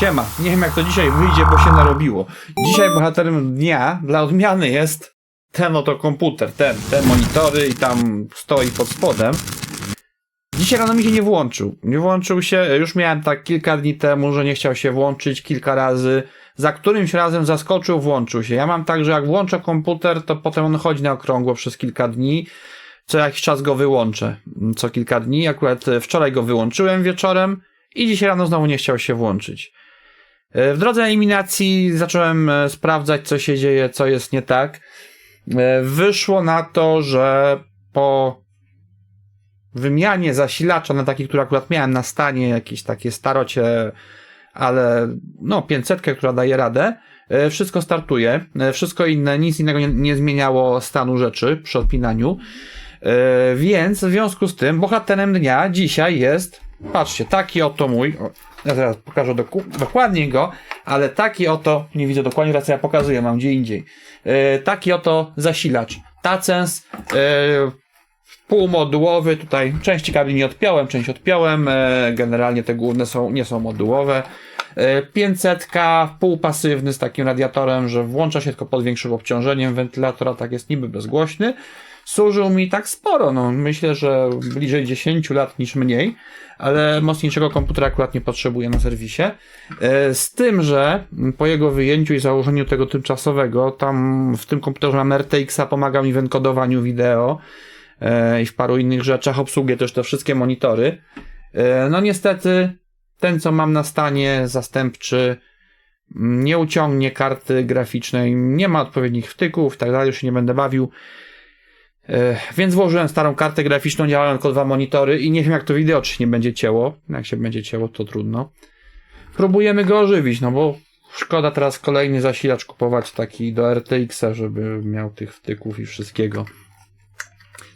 Siema, nie wiem jak to dzisiaj wyjdzie, bo się narobiło. Dzisiaj bohaterem dnia dla odmiany jest ten oto komputer, ten, te monitory i tam stoi pod spodem. Dzisiaj rano mi się nie włączył. Nie włączył się, już miałem tak kilka dni temu, że nie chciał się włączyć kilka razy. Za którymś razem zaskoczył, włączył się. Ja mam tak, że jak włączę komputer, to potem on chodzi na okrągło przez kilka dni. Co jakiś czas go wyłączę. Co kilka dni. Akurat wczoraj go wyłączyłem wieczorem i dzisiaj rano znowu nie chciał się włączyć. E, W drodze eliminacji zacząłem e, sprawdzać, co się dzieje, co jest nie tak. E, Wyszło na to, że po wymianie zasilacza na taki, który akurat miałem na stanie, jakieś takie starocie, ale no 500, która daje radę, wszystko startuje. Wszystko inne, nic innego nie, nie zmieniało stanu rzeczy przy odpinaniu. Więc w związku z tym bohaterem dnia dzisiaj jest, patrzcie, taki oto mój, ja zaraz pokażę doku- dokładnie go, ale taki oto, nie widzę dokładnie, teraz ja pokazuję, mam gdzie indziej, E, taki oto zasilacz. Tacens, e, półmodułowy, tutaj części kabli nie odpiąłem, część odpiąłem, e, generalnie te główne są, nie są modułowe. E, 500 półpasywny z takim radiatorem, że włącza się tylko pod większym obciążeniem wentylatora, tak jest niby bezgłośny. Służył mi tak sporo, no myślę, że bliżej 10 lat niż mniej, ale mocniejszego komputera akurat nie potrzebuję na serwisie. E, Z tym, że po jego wyjęciu i założeniu tego tymczasowego, tam w tym komputerze mam RTX-a, pomaga mi w enkodowaniu wideo e, i w paru innych rzeczach, obsługię też te wszystkie monitory. E, No niestety, ten co mam na stanie zastępczy nie uciągnie karty graficznej, nie ma odpowiednich wtyków tak dalej, już się nie będę bawił. E, Więc włożyłem starą kartę graficzną, działają tylko dwa monitory i nie wiem jak to wideo, czy nie będzie cięło. Jak się będzie cięło, to trudno. Próbujemy go ożywić, no bo szkoda teraz kolejny zasilacz kupować taki do RTX-a, żeby miał tych wtyków i wszystkiego.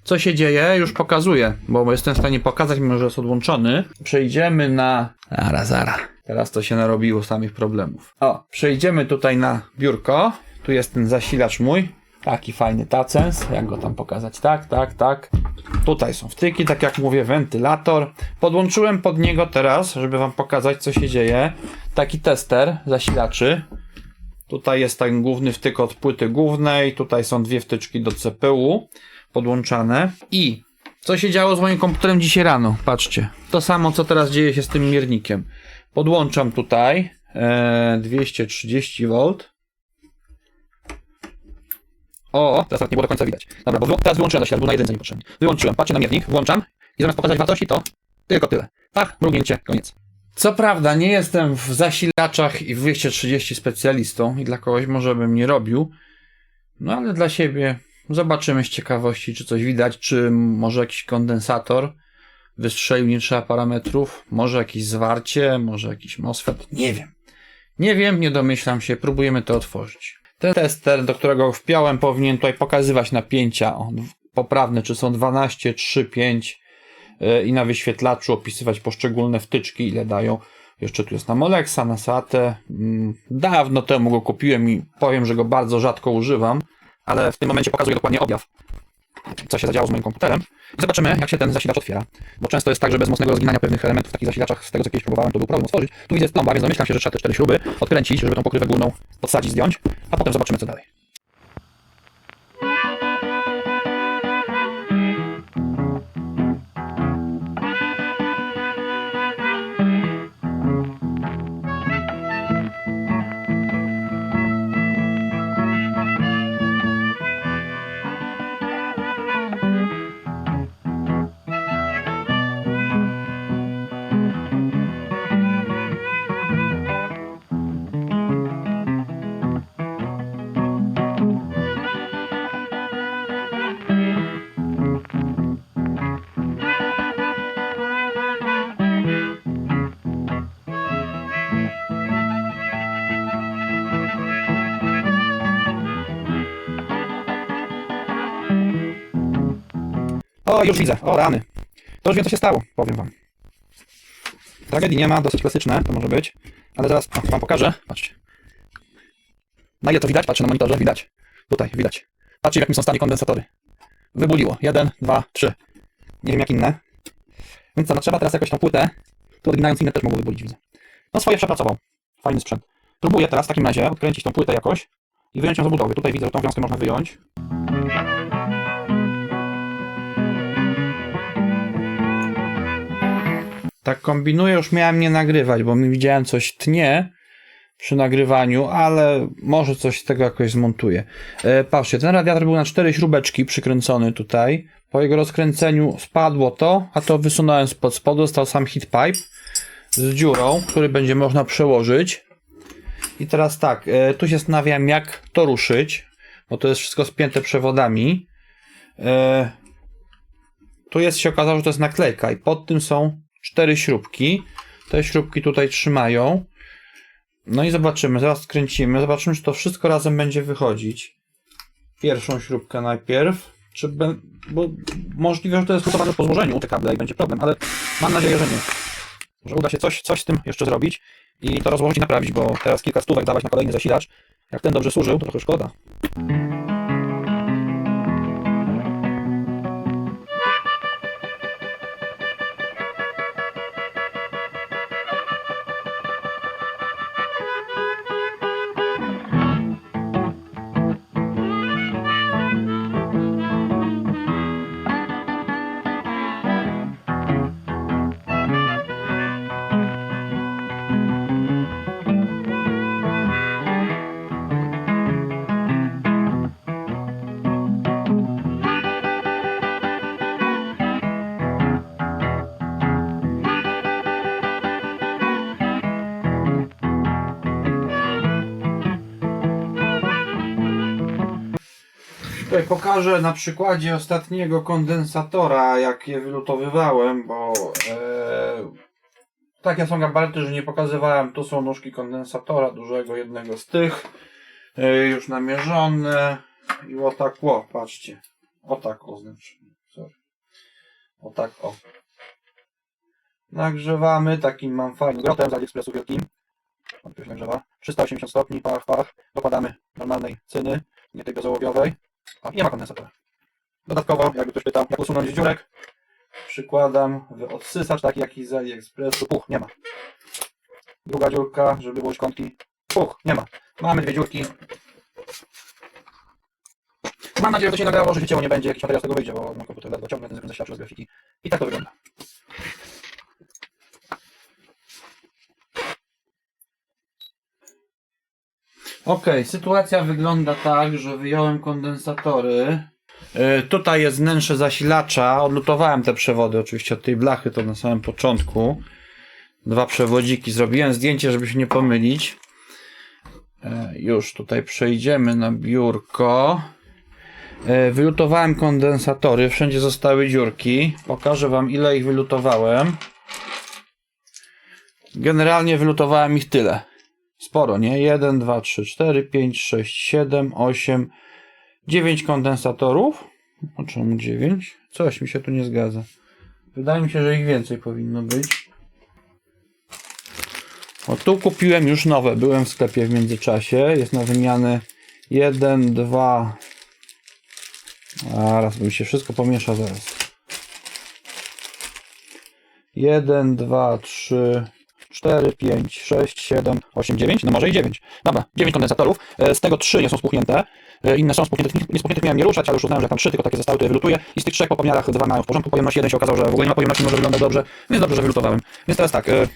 Co się dzieje? Już pokazuję, bo jestem w stanie pokazać, mimo że jest odłączony. Przejdziemy na... Zara, zara. Teraz to się narobiło samych problemów. O, przejdziemy tutaj na biurko. Tu jest ten zasilacz mój. Taki fajny Tacens. Jak go tam pokazać? Tak, tak, tak. Tutaj są wtyki, tak jak mówię, wentylator. Podłączyłem pod niego teraz, żeby wam pokazać, co się dzieje. Taki tester zasilaczy. Tutaj jest ten główny wtyk od płyty głównej. Tutaj są dwie wtyczki do CPU podłączane. I co się działo z moim komputerem dzisiaj rano? Patrzcie. To samo, co teraz dzieje się z tym miernikiem. Podłączam tutaj e, 230 V. O, teraz nie było do końca widać. Dobra, bo teraz wyłączyłem zasilacz, był na jedynce niepotrzebnie. Wyłączyłem, patrzcie na miernik, włączam i zamiast pokazać wartości, to tylko tyle. Tak, mrugnięcie, koniec. Co prawda, nie jestem w zasilaczach i w 230 specjalistą i dla kogoś może bym nie robił, no ale dla siebie zobaczymy z ciekawości, czy coś widać, czy może jakiś kondensator wystrzelił, nie trzeba parametrów, może jakieś zwarcie, może jakiś MOSFET, nie wiem. Nie wiem, nie domyślam się, próbujemy to otworzyć. Ten tester, do którego wpiąłem, powinien tutaj pokazywać napięcia poprawne, czy są 12, 3, 5 yy, i na wyświetlaczu opisywać poszczególne wtyczki, ile dają. Jeszcze tu jest na Molexa, na Satę. Mm, Dawno temu go kupiłem i powiem, że go bardzo rzadko używam, ale w tym momencie pokazuję dokładnie objaw, co się zadziało z moim komputerem. I zobaczymy, jak się ten zasilacz otwiera. Bo często jest tak, że bez mocnego rozginania pewnych elementów w takich zasilaczach, z tego co kiedyś próbowałem, to był problem otworzyć. Tu widzę plomba, więc domyślam się, że trzeba te cztery śruby odkręcić, żeby tą pokrywę górną podsadzić, zdjąć, a potem zobaczymy co dalej. O, już widzę. O, rany. To już wiem, co się stało, powiem wam. Tragedii nie ma, dosyć klasyczne to może być. Ale zaraz o, wam pokażę. Patrzcie. Na ile to widać? Patrzę na monitorze, widać. Tutaj, widać. Patrzcie, w jakim są stanie kondensatory. Wybuliło. Jeden, dwa, trzy. Nie wiem jak inne. Więc co, no trzeba teraz jakoś tą płytę, tu odginając inne też mogło wybulić, widzę. No swoje przepracował. Fajny sprzęt. Próbuję teraz w takim razie odkręcić tą płytę jakoś i wyjąć ją z obudowy. Tutaj widzę, że tą wiązkę można wyjąć. Tak kombinuję, już miałem nie nagrywać, bo mi widziałem coś tnie przy nagrywaniu, ale może coś z tego jakoś zmontuję. E, patrzcie, ten radiator był na cztery śrubeczki przykręcony tutaj. Po jego rozkręceniu spadło to, a to wysunąłem spod spodu, został sam heat pipe z dziurą, który będzie można przełożyć. I teraz tak, e, tu się zastanawiam jak to ruszyć, bo to jest wszystko spięte przewodami. E, tu jest, się okazało, że to jest naklejka i pod tym są cztery śrubki. Te śrubki tutaj trzymają. No i zobaczymy, zaraz skręcimy, zobaczymy, czy to wszystko razem będzie wychodzić. Pierwszą śrubkę najpierw, czy be, bo możliwe, że to jest gotowane po złożeniu te kable i będzie problem, ale mam nadzieję, że nie. Że uda się coś, coś z tym jeszcze zrobić i to rozłożyć i naprawić, bo teraz kilka stówek dawać na kolejny zasilacz, jak ten dobrze służył, to trochę szkoda. Pokażę na przykładzie ostatniego kondensatora, jak je wylutowywałem, bo e, takie są gabaryty, że nie pokazywałem. Tu są nóżki kondensatora, dużego jednego z tych, e, już namierzone i o tak, o, patrzcie, o tak o znaczy, sorry, o tak o. Nagrzewamy takim mam fajnym grotem z AliExpressu wielkim. On się nagrzewa. 380 stopni, pach, pach. Dokładamy normalnej cyny, nie tej bezałowiowej. O, nie ma kondensatora. Dodatkowo, jakby ktoś pytał, jak usunąć z dziurek, przykładam w odsysacz taki jaki z AliExpressu. Puch, nie ma. Druga dziurka, żeby było kątki. Puch, nie ma. Mamy dwie dziurki. Mam nadzieję, że to się nagrało, że cięło nie będzie, jakiś materiał z tego wyjdzie, bo na komputer ledwo ciągnę, ten zasilacz z grafiki. I tak to wygląda. Ok, sytuacja wygląda tak, że wyjąłem kondensatory. Yy, tutaj jest wnętrze zasilacza. Odlutowałem te przewody, oczywiście od tej blachy to na samym początku. Dwa przewodziki. Zrobiłem zdjęcie, żeby się nie pomylić. Yy, już tutaj przejdziemy na biurko. Yy, wylutowałem kondensatory, wszędzie zostały dziurki. Pokażę Wam, ile ich wylutowałem. Generalnie wylutowałem ich tyle. Sporo, nie? 1, 2, 3, 4, 5, 6, 7, 8, 9 kondensatorów. O czemu 9? Coś mi się tu nie zgadza. Wydaje mi się, że ich więcej powinno być. O, tu kupiłem już nowe. Byłem w sklepie w międzyczasie. Jest na wymianę 1, 2. A, raz mi się wszystko pomiesza zaraz. 1, 2, 3, 4, 5, 6, 7, 8, 9, no może i 9. Dobra, 9 kondensatorów, e, z tego 3 nie są spuchnięte, e, inne są spuchnięte, nie spuchniętych miałem nie ruszać, ale już uznałem, że tam 3 tylko takie zostały, je wylutuję i z tych 3 po pomiarach 2 mają w porządku pojemność, jeden się okazało, że w ogóle nie ma pojemności, może wygląda dobrze, więc dobrze, że wylutowałem. Więc teraz tak, e,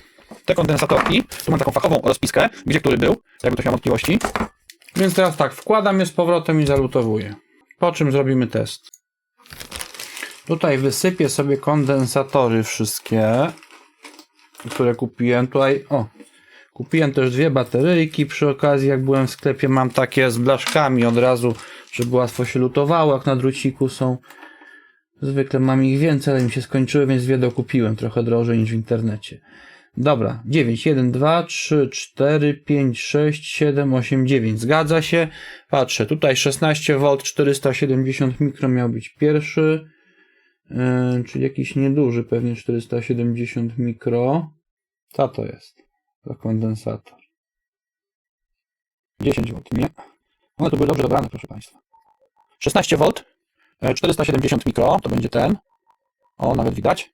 te kondensatorki, tu mam taką fachową rozpiskę, gdzie który był, jakby ktoś miał wątpliwości. Więc teraz tak, wkładam je z powrotem i zalutowuję. Po czym zrobimy test. Tutaj wysypię sobie kondensatory wszystkie które kupiłem. Tutaj, o, kupiłem też dwie bateryjki. Przy okazji, jak byłem w sklepie, mam takie z blaszkami od razu, żeby łatwo się lutowało, jak na druciku są. Zwykle mam ich więcej, ale mi się skończyły, więc dwie dokupiłem, trochę drożej niż w internecie. Dobra, 9, 1, 2, 3, 4, 5, 6, 7, 8, 9. Zgadza się. Patrzę, tutaj 16V, 470 mikro miał być pierwszy. Yy, czyli jakiś nieduży, pewnie 470 mikro. Co to jest? Za kondensator. 10V, nie? One tu były dobrze dobrane, proszę Państwa. 16V, yy, 470 mikro, to będzie ten. O, nawet widać.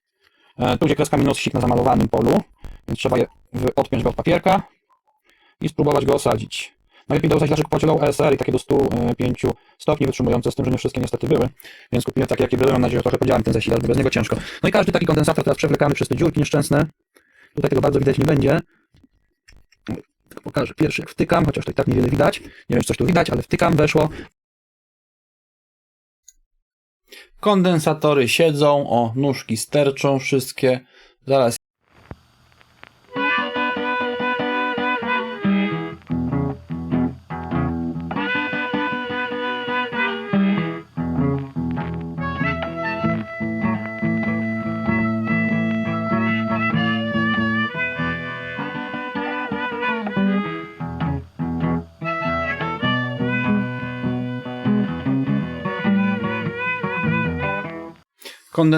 Yy, tu gdzie kreska minus sik na zamalowanym polu, więc trzeba je odpiąć od papierka. i spróbować go osadzić. Najlepiej dodać zasilacz kupować low ESR i takie do 105 stopni wytrzymujące, z tym, że nie wszystkie niestety były. Więc kupiłem takie, jakie były. Mam nadzieję, że trochę podziałam ten zasilacz, bez niego ciężko. No i każdy taki kondensator teraz przewlekamy przez te dziurki nieszczęsne. Tutaj tego bardzo widać nie będzie. Pokażę pierwszy, jak wtykam, chociaż to i tak niewiele widać. Nie wiem, czy coś tu widać, ale wtykam, weszło. Kondensatory siedzą, o, nóżki sterczą wszystkie. Zaraz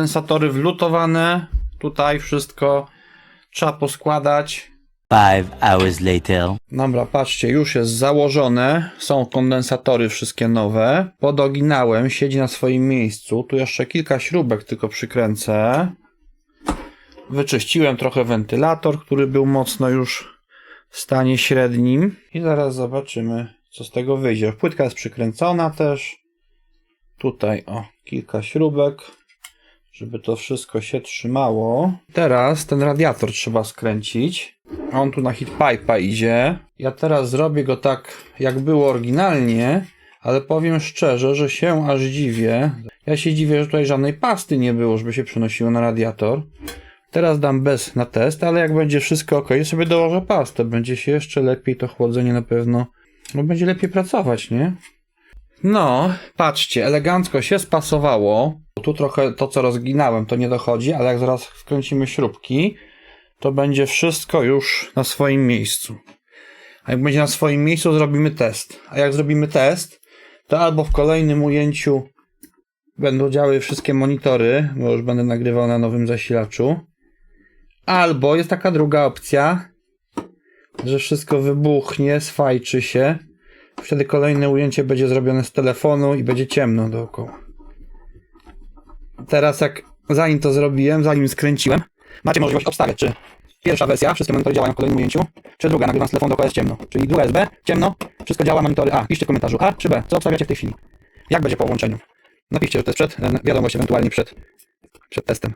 kondensatory wlutowane. Tutaj wszystko trzeba poskładać. Five hours later. Dobra, patrzcie, już jest założone. Są kondensatory wszystkie nowe. Pod oryginałem siedzi na swoim miejscu. Tu jeszcze kilka śrubek tylko przykręcę. Wyczyściłem trochę wentylator, który był mocno już w stanie średnim. I zaraz zobaczymy, co z tego wyjdzie. Płytka jest przykręcona też. Tutaj, o, kilka śrubek, żeby to wszystko się trzymało. Teraz ten radiator trzeba skręcić. On tu na hit pipe'a idzie. Ja teraz zrobię go tak, jak było oryginalnie, ale powiem szczerze, że się aż dziwię. Ja się dziwię, że tutaj żadnej pasty nie było, żeby się przenosiło na radiator. Teraz dam bez na test, ale jak będzie wszystko ok, sobie dołożę pastę. Będzie się jeszcze lepiej to chłodzenie na pewno. No będzie lepiej pracować, nie? No, patrzcie, elegancko się spasowało. Tu trochę to, co rozginałem, to nie dochodzi, ale jak zaraz wkręcimy śrubki, to będzie wszystko już na swoim miejscu. A jak będzie na swoim miejscu, zrobimy test. A jak zrobimy test, to albo w kolejnym ujęciu będą działy wszystkie monitory, bo już będę nagrywał na nowym zasilaczu. Albo jest taka druga opcja, że wszystko wybuchnie, sfajczy się. Wtedy kolejne ujęcie będzie zrobione z telefonu i będzie ciemno dookoła. Teraz jak zanim to zrobiłem, zanim skręciłem, macie możliwość obstawiać, czy pierwsza wersja, wszystkie monitory działają w kolejnym ujęciu, czy druga, nagrywam z telefonu, jest ciemno. Czyli druga jest B, ciemno, wszystko działa, monitory A. Piszcie w komentarzu A czy B. Co obstawiacie w tej chwili? Jak będzie po łączeniu? Napiszcie, że to jest przed, e, wiadomość ewentualnie przed, przed testem.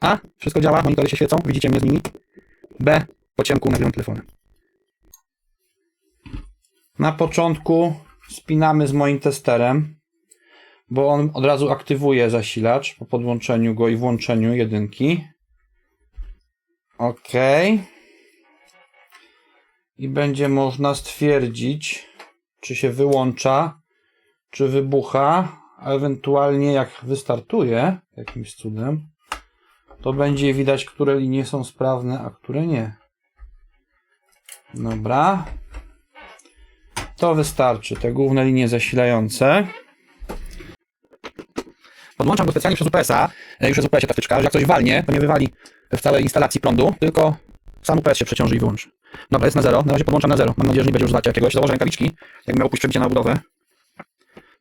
A, wszystko działa, monitory się świecą, widzicie mnie z nimi. B, po ciemku nagrywam telefonem. Na początku spinamy z moim testerem, bo on od razu aktywuje zasilacz po podłączeniu go i włączeniu jedynki. OK. I będzie można stwierdzić, czy się wyłącza, czy wybucha, a ewentualnie jak wystartuje jakimś cudem, to będzie widać, które linie są sprawne, a które nie. Dobra. To wystarczy, te główne linie zasilające. Podłączam go specjalnie przez UPS-a, e, już jest UPS-ie ta wtyczka, że jak coś walnie, to nie wywali w całej instalacji prądu, tylko sam UPS się przeciąży i wyłączy. Dobra, jest na zero, na razie podłączam na zero. Mam nadzieję, że nie będzie już zwarcia jakiegoś. Założę rękawiczki, jak miał pójść przebicie na budowę.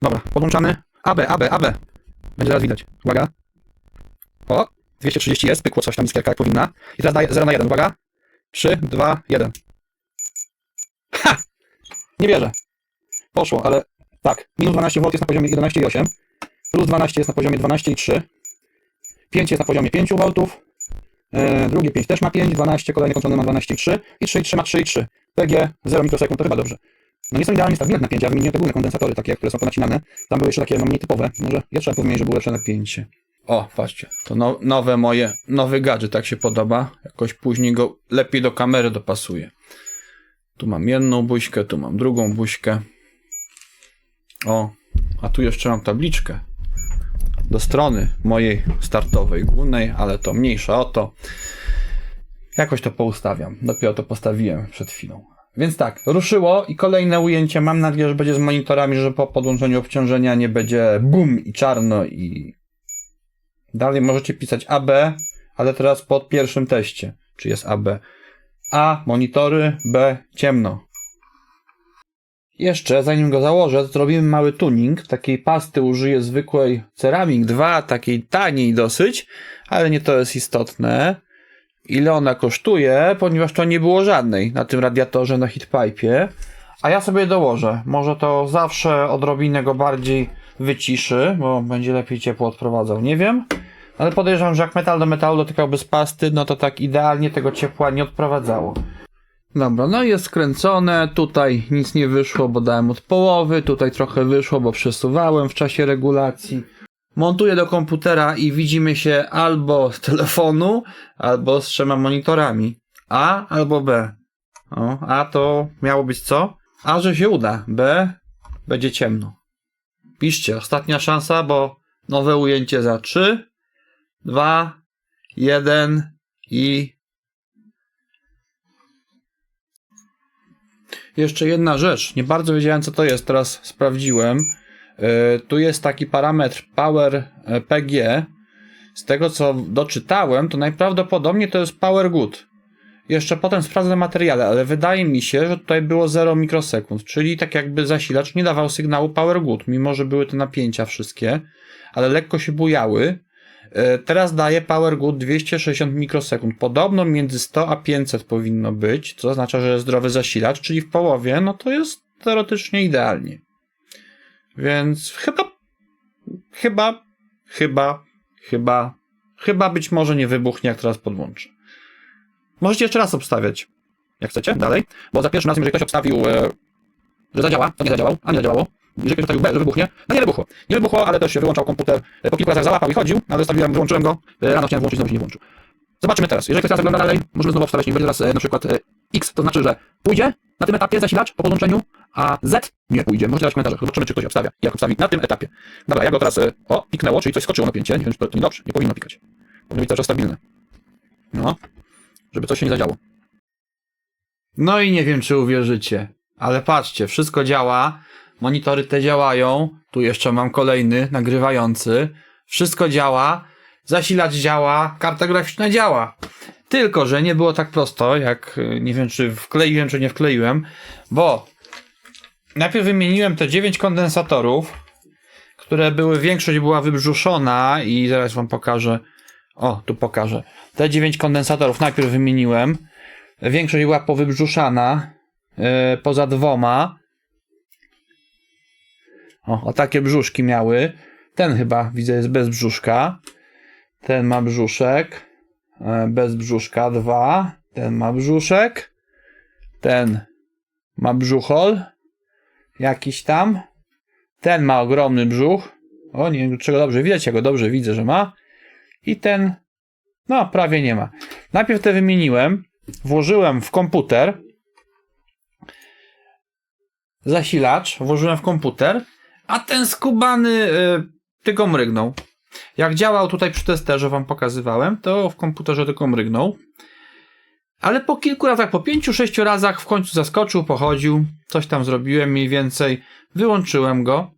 Dobra, podłączamy. AB, AB, AB. Będzie zaraz widać. Uwaga. O, 230 jest, pykło coś tam iskierka jak powinna. I teraz daję 0 na 1, uwaga. 3, 2, 1. Ha! Nie wierzę. Poszło, ale tak. Minus 12 V jest na poziomie 11,8. Plus 12 jest na poziomie 12,3. 5 jest na poziomie 5 V. E, drugie 5 też ma 5. 12 kolejny kończony ma 12,3. I 3,3 ma 3,3. PG 0 mikrosekund to chyba dobrze. No nie są idealnie stabilne napięcia, ja wymieniłem te główne kondensatory, takie, które są ponacinane. Tam były jeszcze takie no, mniej typowe. Może je trzeba powiedzieć, że było lepsze napięcie. O, patrzcie, to no, nowe moje, nowy gadżet, tak się podoba. Jakoś później go lepiej do kamery dopasuje. Tu mam jedną buźkę, tu mam drugą buźkę. O, a tu jeszcze mam tabliczkę do strony mojej startowej, głównej, ale to mniejsza o to. Jakoś to poustawiam. Dopiero to postawiłem przed chwilą. Więc tak, ruszyło i kolejne ujęcie. Mam nadzieję, że będzie z monitorami, że po podłączeniu obciążenia nie będzie bum i czarno i Dalej możecie pisać AB, ale teraz pod pierwszym teście. Czy jest AB? A monitory, B ciemno. Jeszcze, zanim go założę, zrobimy mały tuning. Takiej pasty użyję zwykłej Ceramic 2, takiej taniej dosyć, ale nie to jest istotne. ile ona kosztuje, ponieważ to nie było żadnej na tym radiatorze na heatpipe'ie. A ja sobie dołożę. Może to zawsze odrobinę go bardziej wyciszy, bo będzie lepiej ciepło odprowadzał. Nie wiem. Ale podejrzewam, że jak metal do metalu dotykałby z pasty, no to tak idealnie tego ciepła nie odprowadzało. Dobra, no jest skręcone, tutaj nic nie wyszło, bo dałem od połowy, tutaj trochę wyszło, bo przesuwałem w czasie regulacji. Montuję do komputera i widzimy się albo z telefonu, albo z trzema monitorami. A albo B. O, A to miało być co? A że się uda. B będzie ciemno. Piszcie, ostatnia szansa, bo nowe ujęcie za 3, 2, 1 i Jeszcze jedna rzecz. Nie bardzo wiedziałem, co to jest. Teraz sprawdziłem. Yy, tu jest taki parametr Power e, PG. Z tego, co doczytałem, to najprawdopodobniej to jest Power Good. Jeszcze potem sprawdzę materiale, ale wydaje mi się, że tutaj było 0 mikrosekund, czyli tak jakby zasilacz nie dawał sygnału Power Good, mimo że były te napięcia wszystkie, ale lekko się bujały. E, Teraz daje Power Good 260 mikrosekund. Podobno między 100 a 500 powinno być, co oznacza, że zdrowy zasilacz, czyli w połowie, no to jest teoretycznie idealnie. Więc chyba, chyba, chyba, chyba, chyba być może nie wybuchnie, jak teraz podłączę. Możecie jeszcze raz obstawiać, jak chcecie, dalej, bo za pierwszym razem, jeżeli ktoś obstawił, e, że zadziała, to nie zadziałał, a nie zadziałało. Ktoś obstawił B, że wybuchnie, no nie wybuchło. Nie wybuchło, ale też się wyłączał komputer. E, Po kilku razach załapał i chodził, ale zostawiłem, wyłączyłem go. E, Rano chciałem włączyć, znowu się nie włączył. Zobaczymy teraz. Jeżeli ktoś teraz ogląda dalej, możemy znowu obstawiać. Nie będzie teraz e, na przykład X, to znaczy, że pójdzie na tym etapie zasilacz po podłączeniu, a Z nie pójdzie. Możecie dać w komentarzach. Zobaczymy, czy ktoś obstawia. Jak obstawi na tym etapie. Dobra, ja go teraz, o, piknęło, czyli coś skoczyło napięcie. Nie wiem, czy to, niedobrze. Nie powinno pikać. Powinno być czas stabilne. No. Żeby coś się nie zadziało. No i nie wiem, czy uwierzycie, ale patrzcie, wszystko działa, monitory te działają, tu jeszcze mam kolejny nagrywający, wszystko działa, zasilacz działa, karta graficzna działa. Tylko, że nie było tak prosto, jak y, nie wiem, czy wkleiłem, czy nie wkleiłem, bo najpierw wymieniłem te 9 kondensatorów, które były, większość była wybrzuszona i zaraz wam pokażę, o, tu pokażę. Te 9 kondensatorów najpierw wymieniłem, Większość była powybrzuszana, yy, poza dwoma. O, o takie brzuszki miały. Ten chyba, widzę, jest bez brzuszka. Ten ma brzuszek. e, Bez brzuszka, dwa. Ten ma brzuszek. Ten ma brzuchol. Jakiś tam. Ten ma ogromny brzuch. O, nie wiem, czego dobrze widać, ja go dobrze widzę, że ma. I ten, no, prawie nie ma. Najpierw te wymieniłem włożyłem w komputer zasilacz, włożyłem w komputer, a ten skubany y, tylko mrygnął. Jak działał tutaj przy testerze, wam pokazywałem, to w komputerze tylko mrygnął. Ale po kilku razach, po pięciu, sześciu razach w końcu zaskoczył, pochodził, coś tam zrobiłem mniej więcej, wyłączyłem go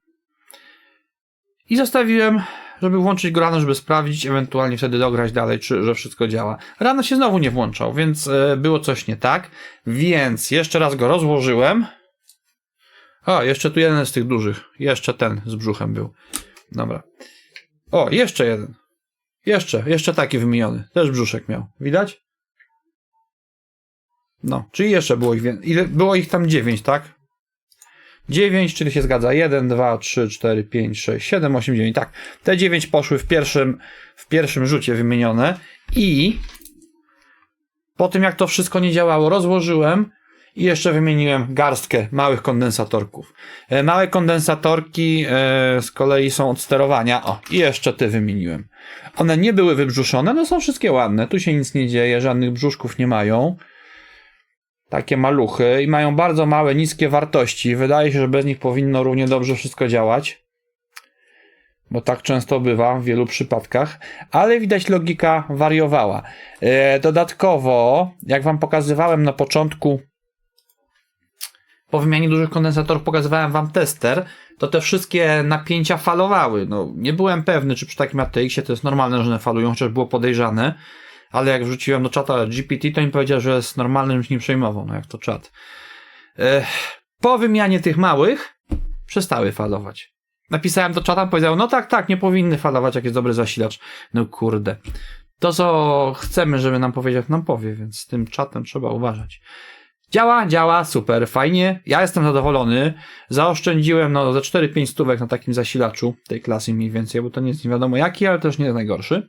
i zostawiłem żeby włączyć go rano, żeby sprawdzić, ewentualnie wtedy dograć dalej, czy że wszystko działa. Rano się znowu nie włączał, więc e, było coś nie tak, więc jeszcze raz go rozłożyłem. O, jeszcze tu jeden z tych dużych, jeszcze ten z brzuchem był. Dobra. O, jeszcze jeden. Jeszcze, jeszcze taki wymieniony. Też brzuszek miał. Widać? No, czyli jeszcze było ich więcej. Było ich tam dziewięć, tak? 9, czyli się zgadza. 1, 2, 3, 4, 5, 6, 7, 8, 9. Tak. Te 9 poszły w pierwszym, w pierwszym rzucie wymienione. I po tym, jak to wszystko nie działało, rozłożyłem i jeszcze wymieniłem garstkę małych kondensatorków. E, Małe kondensatorki e, z kolei są od sterowania. O, i jeszcze te wymieniłem. One nie były wybrzuszone, no są wszystkie ładne. Tu się nic nie dzieje, żadnych brzuszków nie mają takie maluchy i mają bardzo małe, niskie wartości. Wydaje się, że bez nich powinno równie dobrze wszystko działać, bo tak często bywa w wielu przypadkach, ale widać logika wariowała. E, Dodatkowo, jak wam pokazywałem na początku, po wymianie dużych kondensatorów pokazywałem wam tester, to te wszystkie napięcia falowały. No, nie byłem pewny, czy przy takim ATX-ie to jest normalne, że one falują, chociaż było podejrzane ale jak wrzuciłem do czata GPT, to mi powiedział, że jest normalnym, już nie przejmował, no jak to czat. Ech, po wymianie tych małych przestały falować. Napisałem do czata, powiedział, no tak, tak, nie powinny falować, jak jest dobry zasilacz. No kurde. to, co chcemy, żeby nam powiedział, nam powie, więc z tym czatem trzeba uważać. Działa, działa, super, fajnie. Ja jestem zadowolony. Zaoszczędziłem no, ze 4-5 stówek na takim zasilaczu tej klasy mniej więcej, bo to nie jest nie wiadomo jaki, ale też nie jest najgorszy.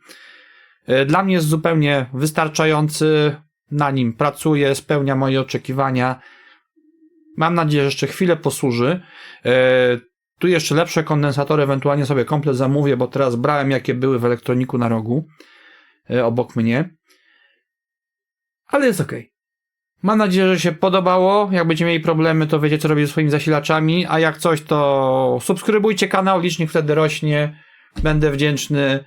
E, Dla mnie jest zupełnie wystarczający. Na nim pracuję, spełnia moje oczekiwania. Mam nadzieję, że jeszcze chwilę posłuży. E, Tu jeszcze lepsze kondensatory ewentualnie sobie komplet zamówię, bo teraz brałem jakie były w elektroniku na rogu e, obok mnie. Ale jest ok. Mam nadzieję, że się podobało. Jak będziecie mieli problemy, to wiecie, co robić ze swoimi zasilaczami. A jak coś, to subskrybujcie kanał, licznik wtedy rośnie. Będę wdzięczny.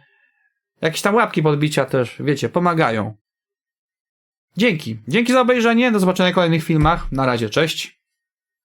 Jakieś tam łapki podbicia też, wiecie, pomagają. Dzięki. Dzięki za obejrzenie. Do zobaczenia w kolejnych filmach. Na razie, cześć.